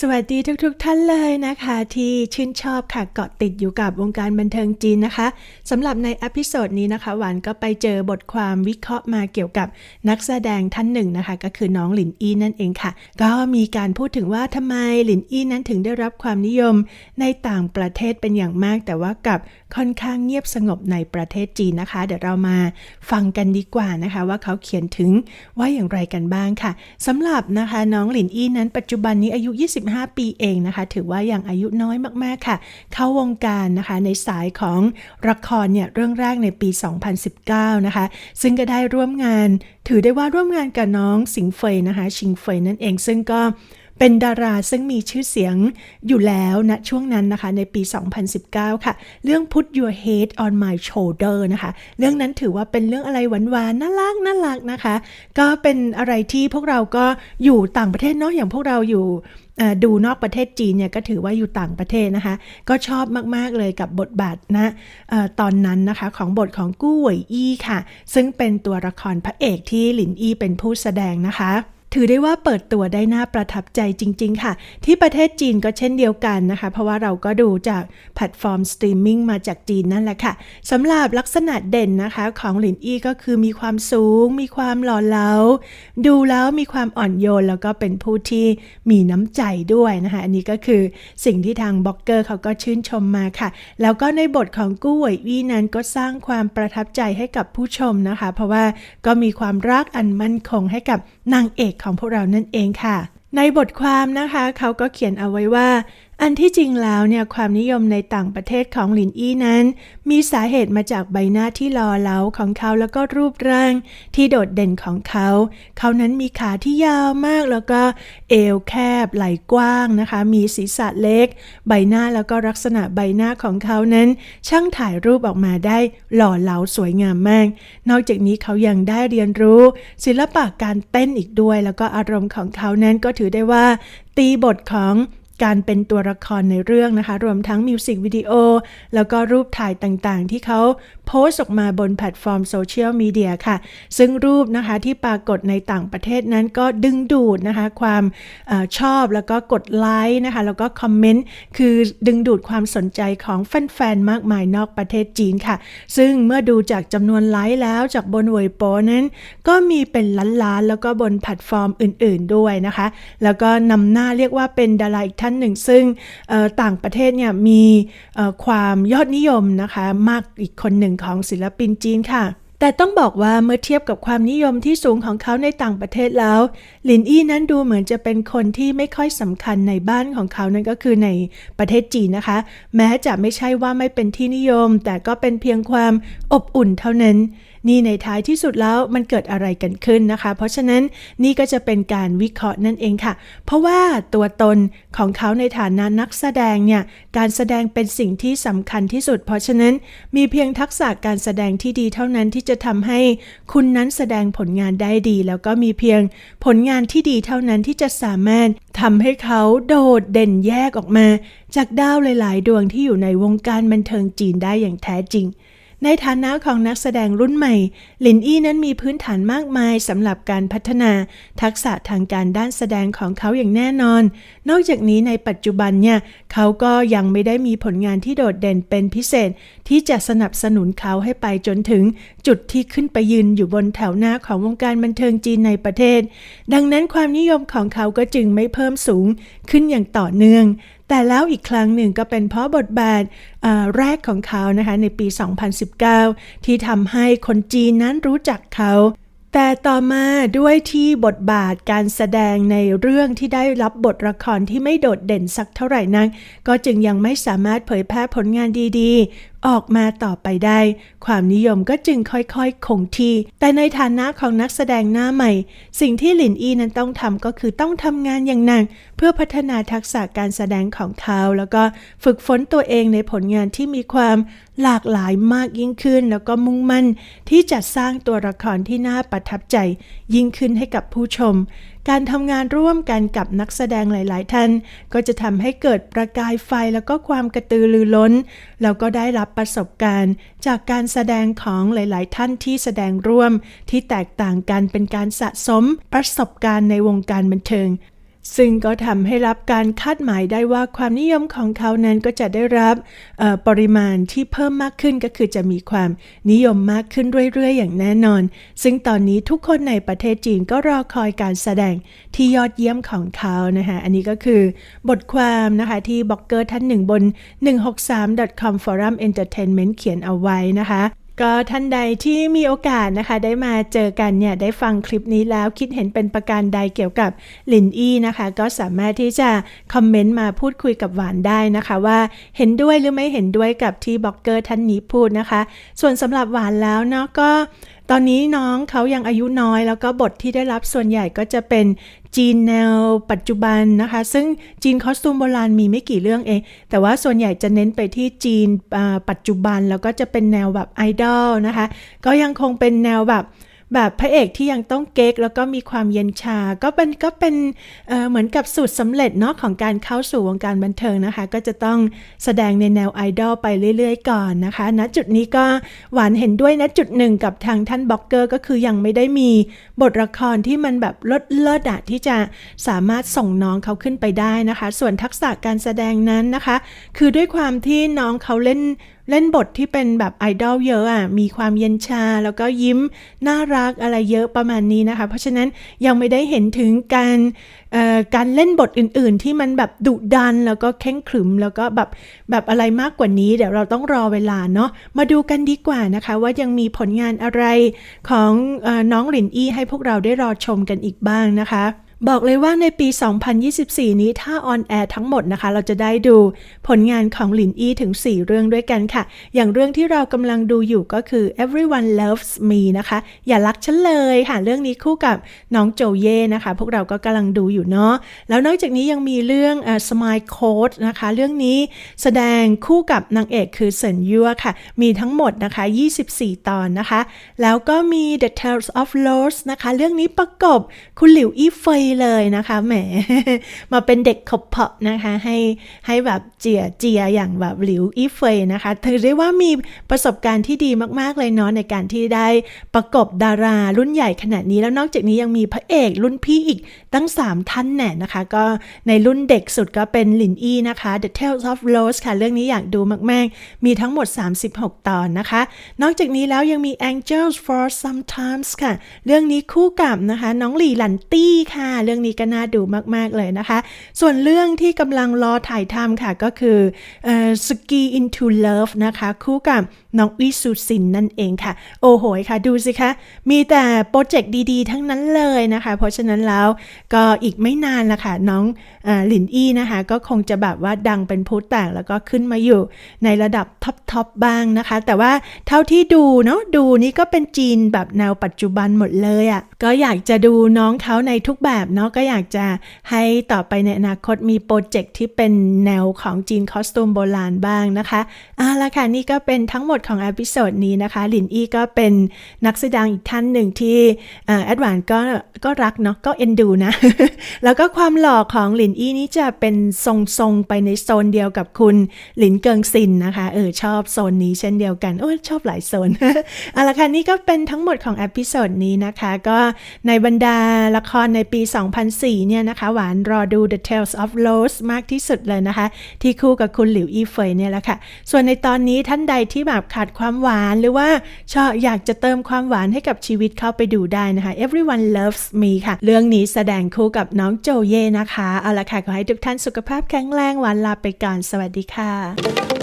สวัสดีทุกๆทท่านเลยนะคะ ที่ชื่นชอบค่ะเกาะติดอยู่กับวงการบันเทิงจีนนะคะสำหรับในอพิโซดนี้นะคะ หวานก็ไปเจอบทความวิเคราะห์มาเกี่ยวกับนักแสดงท่านหนึ่งนะคะ ก็คือน้องหลินอี้นั่นเองค่ะ ก็มีการพูดถึงว่าทำไมหลินอี้นั้นถึงได้รับความนิยมในต่างประเทศเป็นอย่างมาก แต่ว่ากับค่อนข้างเงียบสงบในประเทศจีนนะคะ เดี๋ยวเรามาฟังกันดีกว่านะคะ ว่าเขาเขียนถึงว่าอย่างไรกันบ้างค่ะสำหรับนะคะ น้องหลินอี้นั้นปัจจุบันนี้อายุ25 ปีเองนะคะ ถือว่ายังอายุน้อยมากๆค่ะ เข้าวงการนะคะในสายของละครเนี่ยเรื่องแรกในปี 2019 นะคะ ซึ่งก็ได้ร่วมงาน ถือได้ว่าร่วมงานกับน้องสิงเฟยนะคะ ชิงเฟยนั่นเองซึ่งก็เป็นดาราซึ่งมีชื่อเสียงอยู่แล้วณนะช่วงนั้นนะคะในปี 2019 ค่ะ เรื่อง Put Your Head on My Shoulder นะคะ เรื่องนั้นถือว่าเป็นเรื่องอะไรหวานๆน่ารักน่ารักนะคะ ก็เป็นอะไรที่พวกเราก็อยู่ต่างประเทศเนาะอย่างพวกเราอยู่ ดูนอกประเทศจีนเนี่ยก็ถือว่าอยู่ต่างประเทศนะคะ ก็ชอบมาก ๆ เลยกับบทบาทนะตอนนั้นนะคะของบทของกู้หวยอี้ค่ะ ซึ่งเป็นตัวละครพระเอกที่หลินอี้เป็นผู้แสดงนะคะ ถือได้ว่าเปิดตัวได้น่าประทับใจจริง ๆ ค่ะ ที่ประเทศจีนก็เช่นเดียวกันนะคะ เพราะว่าเราก็ดูจากแพลตฟอร์มสตรีมมิ่งมาจากจีนนั่นแหละค่ะสำหรับลักษณะเด่นนะคะของหลินอี้ก็คือมีความสูง มีความหล่อเหลาดูแล้วมีความอ่อนโยน แล้วก็เป็นผู้ที่มีน้ำใจด้วยนะคะ อันนี้ก็คือสิ่งที่ทางบล็อกเกอร์เขาก็ชื่นชมมาค่ะ แล้วก็ในบทของกู้หวยวี่นั้นก็สร้างความประทับใจให้กับผู้ชมนะคะ เพราะว่าก็มีความรักอันมั่นคงให้กับนางเอกของพวกเรานั่นเองค่ะ ในบทความนะคะ เขาก็เขียนเอาไว้ว่า อันที่จริงแล้วเนี่ยความนิยมในต่างประเทศของหลินอี้นั้น มีสาเหตุมาจากใบหน้าที่หล่อเหลาของเขาแล้วก็รูปร่างที่โดดเด่นของเขา เขานั้นมีขาที่ยาวมากแล้วก็เอวแคบไหล่กว้างนะคะ มีศีรษะเล็ก ใบหน้าแล้วก็ลักษณะใบหน้าของเขานั้น ช่างถ่ายรูปออกมาได้หล่อเหลาสวยงามมาก นอกจากนี้เขายังได้เรียนรู้ ศิลปะการเต้นอีกด้วย แล้วก็อารมณ์ของเขานั้นก็ถือได้ว่าตีบทของ การเป็นตัวละครในเรื่องนะคะ รวมทั้งมิวสิกวิดีโอ แล้วก็รูปถ่ายต่างๆ ที่เขาโพสต์ออกมาบนแพลตฟอร์มโซเชียลมีเดียค่ะ ซึ่งรูปนะคะที่ปรากฏในต่างประเทศนั้นก็ดึงดูดนะคะ ความอชอบแล้วก็กดไลค์นะคะ แล้วก็คอมเมนต์ คือดึงดูดความสนใจของแฟนๆ มากมายนอกประเทศจีนค่ะ ซึ่งเมื่อดูจากจำนวนไลค์แล้วจากบนเวยโปนั้น ก็มีเป็นล้านๆ แล้วก็บนแพลตฟอร์มอื่น ๆด้วยนะคะ แล้วก็นำหน้าเรียกว่าเป็นดาราอีกท่านหนึ่ง ซึ่งต่างประเทศเนี่ยมีความยอดนิยมนะคะ มากอีกคนหนึ่งของศิลปินจีนค่ะ แต่ต้องบอกว่าเมื่อเทียบกับความนิยมที่สูงของเขาในต่างประเทศแล้วหลินอี้นั้นดูเหมือนจะเป็นคนที่ไม่ค่อยสำคัญในบ้านของเขานั่นก็คือในประเทศจีนนะคะ แม้จะไม่ใช่ว่าไม่เป็นที่นิยม แต่ก็เป็นเพียงความอบอุ่นเท่านั้น นี่ในท้ายที่สุดแล้วมันเกิดอะไรกันขึ้นนะคะ เพราะฉะนั้นนี่ก็จะเป็นการวิเคราะห์นั่นเองค่ะ เพราะว่าตัวตนของเขาในฐานะนักแสดงเนี่ยการแสดงเป็นสิ่งที่สำคัญที่สุด เพราะฉะนั้นมีเพียงทักษะการแสดงที่ดีเท่านั้นที่จะทำให้คุณนั้นแสดงผลงานได้ดี แล้วก็มีเพียงผลงานที่ดีเท่านั้นที่จะสามารถทำให้เขาโดดเด่นแยกออกมา จากดาวหลาย ๆ ดวงที่อยู่ในวงการบันเทิงจีนได้อย่างแท้จริง ในฐานะของนักแสดงรุ่นใหม่ ลินอี้นั้นมีพื้นฐานมากมายสำหรับการพัฒนาทักษะทางการด้านแสดงของเขาอย่างแน่นอน นอกจากนี้ในปัจจุบันเนี่ยเขาก็ยังไม่ได้มีผลงานที่โดดเด่นเป็นพิเศษ ที่จะสนับสนุนเขาให้ไปจนถึง จุดที่ขึ้นไปยืนอยู่บนแถวหน้าของวงการบันเทิงจีนในประเทศ ดังนั้นความนิยมของเขาก็จึงไม่เพิ่มสูงขึ้นอย่างต่อเนื่อง แต่แล้วอีกครั้งหนึ่งก็เป็นเพราะบทบาทแรกของเขานะคะในปี 2019 ที่ทำให้คนจีนนั้นรู้จักเขาแต่ต่อมาด้วยที่บทบาทการแสดงในเรื่องที่ได้รับบทละครที่ไม่โดดเด่นสักเท่าไหร่นักก็จึงยังไม่สามารถเผยแพร่ผลงานดีๆ ออกมาต่อไปได้ ความนิยมก็จึงค่อยๆ คงที่ แต่ในฐานะของนักแสดงหน้าใหม่ สิ่งที่หลินอีนั้นต้องทำก็คือต้องทำงานอย่างหนักเพื่อพัฒนาทักษะการแสดงของเขา แล้วก็ฝึกฝนตัวเองในผลงานที่มีความหลากหลายมากยิ่งขึ้น แล้วก็มุ่งมั่นที่จะสร้างตัวละครที่น่าประทับใจ ยิ่งขึ้นให้กับผู้ชม การทำงานร่วมกันกับนักแสดงหลาย ๆ ท่าน ก็จะทำให้เกิดประกายไฟแล้วก็ความกระตือรือร้น แล้วก็ได้รับประสบการณ์ จากการแสดงของหลาย ๆ ท่านที่แสดงร่วม ที่แตกต่างกันเป็นการสะสมประสบการณ์ในวงการบันเทิง ซึ่งก็ทำให้รับการคาดหมายได้ว่าความนิยมของเขานั้นก็จะได้รับปริมาณที่เพิ่มมากขึ้นก็คือจะมีความนิยมมากขึ้นเรื่อยๆ อย่างแน่นอน ซึ่งตอนนี้ทุกคนในประเทศจีนก็รอคอยการแสดงที่ยอดเยี่ยมของเขานะคะอันนี้ก็คือบทความนะคะที่บล็อกเกอร์ท่านหนึ่งบน 163.com forum entertainment เขียนเอาไว้นะคะ ก็ท่านใดที่มีโอกาสนะคะ ได้มาเจอกันเนี่ยได้ฟังคลิปนี้แล้วคิดเห็นเป็นประการใดเกี่ยวกับลินอี้นะคะ ก็สามารถที่จะคอมเมนต์มาพูดคุยกับหวานได้นะคะว่าเห็นด้วยหรือไม่เห็นด้วยกับที่บล็อกเกอร์ท่านนี้พูดนะคะ ส่วนสำหรับหวานแล้วเนาะก็ ตอนนี้น้องเขายังอายุน้อยแล้วก็บทที่ได้รับส่วนใหญ่ก็จะเป็นจีนแนวปัจจุบันนะคะ ซึ่งจีนคอสตูมโบราณมีไม่กี่เรื่องเอง แต่ว่าส่วนใหญ่จะเน้นไปที่จีนปัจจุบันแล้วก็จะเป็นแนวแบบไอดอลนะคะ ก็ยังคงเป็นแนวแบบ แบบพระเอกที่ยังต้องเก๊กแล้วก็มีความเย็นชา ก็เป็นก็เป็นเเหมือนกับสูตรสำเร็จเนาะของการเข้าสู่วงการบันเทิงนะคะ ก็จะต้องแสดงในแนวไอดอลไปเรื่อยๆ ก่อนนะคะณจุดนี้ก็หวานเห็นด้วยณจุดหนึ่งกับทางท่านบล็อกเกอร์ก็คือยังไม่ได้มีบทละครที่มันแบบลดเลิศอะที่จะสามารถส่งน้องเขาขึ้นไปได้นะคะ ส่วนทักษะการแสดงนั้นนะคะ คือด้วยความที่น้องเขาเล่น เล่นบทที่เป็นแบบไอดอลเยอะอะ มีความเย็นชาแล้วก็ยิ้มน่ารักอะไรเยอะประมาณนี้นะคะ เพราะฉะนั้นยังไม่ได้เห็นถึงการการเล่นบทอื่นๆ ที่มันแบบดุดันแล้วก็เข่งขรึม แล้วก็แบบแบบอะไรมากกว่านี้ เดี๋ยวเราต้องรอเวลาเนาะมาดูกันดีกว่านะคะ ว่ายังมีผลงานอะไรของอน้องหลินอี้ให้พวกเราได้รอชมกันอีกบ้างนะคะ บอกเลยว่าในปี 2024 นี้ถ้าออนแอร์ทั้งหมดนะคะ เราจะได้ดูผลงานของหลินอี้ถึง 4 เรื่องด้วยกันค่ะ อย่างเรื่องที่เรากำลังดูอยู่ก็คือ Everyone Loves Me นะคะ อย่ารักฉันเลยค่ะ เรื่องนี้คู่กับน้องโจเย่นะคะ พวกเราก็กำลังดูอยู่เนาะ แล้วนอกจากนี้ยังมีเรื่องเอ่อ Smile Code นะคะ เรื่องนี้แสดงคู่กับนางเอกคือเซินยัวค่ะ มีทั้งหมดนะคะ 24 ตอนนะคะ แล้วก็มี The Tales of Rose นะคะ เรื่องนี้ประกบคุณหลิวอี้เฟยเลยนะคะแหมมาเป็นเด็กขบเพาะนะคะให้ให้แบบเจียเจียอย่างแบบหลิวอีเฟยนะคะถือได้ว่ามีประสบการณ์ที่ดีมากๆเลยเนาะในการที่ได้ประกบดารารุ่นใหญ่ขนาดนี้แล้วนอกจากนี้ยังมีพระเอกรุ่นพี่อีกตั้ง 3 ท่านแน่นะคะ ก็ในรุ่นเด็กสุดก็เป็นหลินอี้นะคะ The Tales of Rose ค่ะ เรื่องนี้อยากดูมาก ๆ มีทั้งหมด 36 ตอนนะคะ นอกจากนี้แล้วยังมี Angels for Sometimes ค่ะ เรื่องนี้คู่กับนะคะ น้องหลี่หลันตี้ค่ะเรื่องนี้ก็น่าดูมากๆเลยนะคะ ส่วนเรื่องที่กำลังรอถ่ายทำค่ะก็คือออ Ski into Love นะคะ คู่กับ น้องวิสุสินนั่นเองค่ะ โอ้โหค่ะดูสิคะ มีแต่โปรเจกต์ดีๆ ทั้งนั้นเลยนะคะ เพราะฉะนั้นแล้วก็อีกไม่นานละค่ะ น้องอหลินอี้นะคะ ก็คงจะแบบว่าดังเป็นพูดแตกแล้วก็ขึ้นมาอยู่ในระดับท็อปๆบ้างนะคะ แต่ว่าเท่าที่ดูเนาะดูนี่ก็เป็นจีนแบบแนวปัจจุบันหมดเลยอะ่ะก็อยากจะดูน้องเขาในทุกแบบเนาะก็อยากจะให้ต่อไปในอนาคตมีโปรเจกต์ที่เป็นแนวของจีนคอสตูมโบราณบ้างนะคะเอาละค่ะนี่ก็เป็นทั้งหมดของอพิโซดนี้นะคะหลินอี้ก็เป็นนักแสดงอีกท่านหนึ่งที่แอดวานก็ก็รักเนาะก็เอ็นดูนะ แล้วก็ความหล่อของหลินอี้นี่จะเป็นทรงๆ ไปในโซนเดียวกับคุณหลินเกิงซินนะคะเออชอบโซนนี้เช่นเดียวกัน โอ้ชอบหลายโซนเอาละค่ะนี่ก็เป็นทั้งหมดของอพิโซดนี้นะคะ ก็ในบรรดาละครในปี 2004 เนี่ยนะคะ หวานรอดู The Tales of Rose มากที่สุดเลยนะคะ ที่คู่กับคุณหลิวอี้เฟยเนี่ยแหละค่ะ ส่วนในตอนนี้ท่านใดที่แบบขาดความหวานหรือว่าชอบอยากจะเติมความหวานให้กับชีวิตเข้าไปดูได้นะคะ Everyone Loves Me ค่ะ เรื่องนี้แสดงคู่กับน้องโจเย่นะคะ เอาละค่ะ ขอให้ทุกท่านสุขภาพแข็งแรงหวานลาไปก่อน สวัสดีค่ะ